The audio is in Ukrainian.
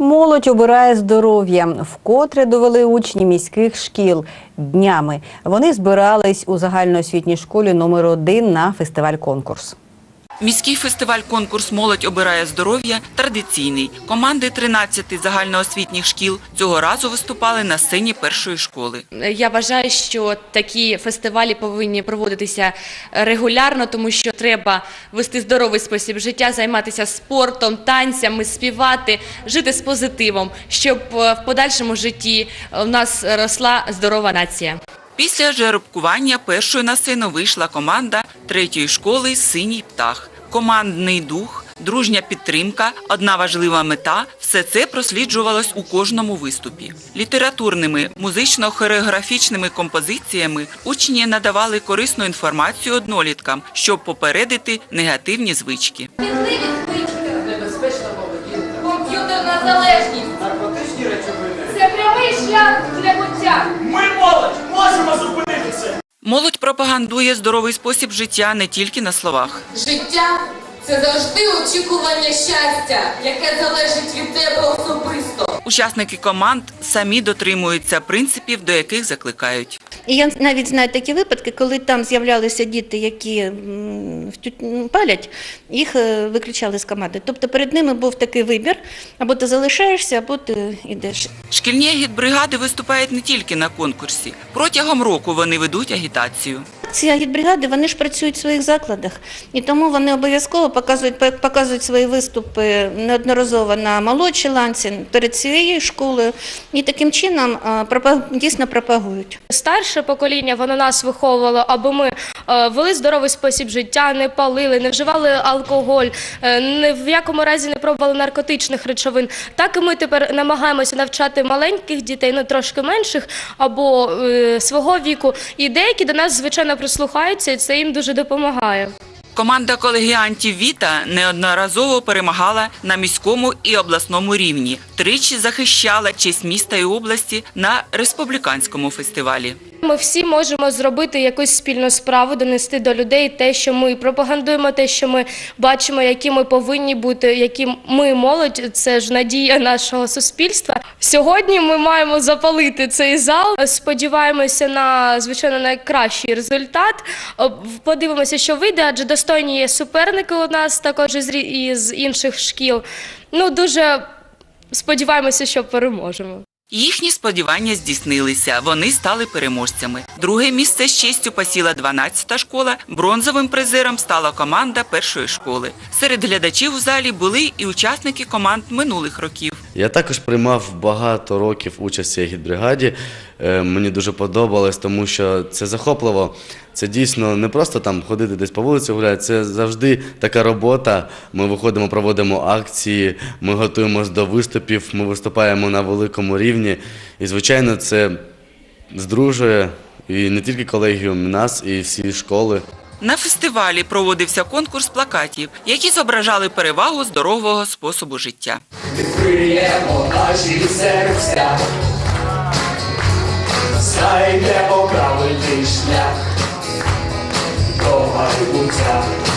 Молодь обирає здоров'я. Вкотре довели учні міських шкіл днями. Вони збирались у загальноосвітній школі номер 1 на фестиваль-конкурс. Міський фестиваль-конкурс «Молодь обирає здоров'я» традиційний. Команди 13 загальноосвітніх шкіл цього разу виступали на сцені першої школи. Я вважаю, що такі фестивалі повинні проводитися регулярно, тому що треба вести здоровий спосіб життя, займатися спортом, танцями, співати, жити з позитивом, щоб е, в подальшому житті у нас росла здорова нація. Після жеребкування першою на сцену вийшла команда третьої школи «Синій птах». Командний дух, дружня підтримка, одна важлива мета – все це просліджувалось у кожному виступі. Літературними, музично-хореографічними композиціями учні надавали корисну інформацію одноліткам, щоб попередити негативні звички. Небезпечна поведінка, комп'ютерна залежність. Наркотичні речовини. Це прямий шлях для буття. Ми молодь можемо зупинитися. Молодь пропагандує здоровий спосіб життя не тільки на словах. Життя це завжди очікування щастя, яке залежить від тебе особисто. Учасники команд самі дотримуються принципів, до яких закликають. І я навіть знаю такі випадки, коли там з'являлися діти, які палять, їх е, виключали з команди. Тобто перед ними був такий вибір: або ти залишаєшся, або ти йдеш. Шкільні агітбригади виступають не тільки на конкурсі. Протягом року вони ведуть агітацію. Ці агітбригади вони ж працюють в своїх закладах, і тому вони обов'язково показують, показують свої виступи неодноразово на молодшій ланці перед цією школою, і таким чином дійсно пропагують. Старше покоління воно нас виховувало, аби ми вели здоровий спосіб життя, не палили, не вживали алкоголь, е, ні в якому разі не пробували наркотичних речовин. Так і ми тепер намагаємося навчати маленьких дітей, ну трошки менших або е, свого віку. І деякі до нас звичайно прислухаються, і це їм дуже допомагає. Команда колегіантів Віта неодноразово перемагала на міському і обласному рівні. Тричі захищала честь міста і області на республіканському фестивалі. Ми всі можемо зробити якусь спільну справу, донести до людей те, що ми пропагандуємо, те, що ми бачимо, які ми повинні бути, які ми молодь. Це ж надія нашого суспільства. Сьогодні ми маємо запалити цей зал. Сподіваємося на звичайно найкращий результат. Подивимося, що вийде, адже достойні є суперники у нас також із інших шкіл. Ну дуже сподіваємося, що переможемо. Їхні сподівання здійснилися. Вони стали переможцями. Друге місце з честю посіла 12-та школа. Бронзовим призером стала команда першої школи. Серед глядачів у залі були і учасники команд минулих років. Я також приймав багато років участь цій гідбригаді. Е, Мені дуже подобалось, тому що це захопливо. Це дійсно не просто там ходити десь по вулиці гуляти, це завжди така робота. Ми виходимо, проводимо акції, ми готуємося до виступів, ми виступаємо на великому рівні. І, звичайно, це здружує і не тільки колегіум, нас, і всі школи. На фестивалі проводився конкурс плакатів, які зображали перевагу здорового способу життя. Відкриємо наші серця. Знайдемо правильний шлях до майбуття.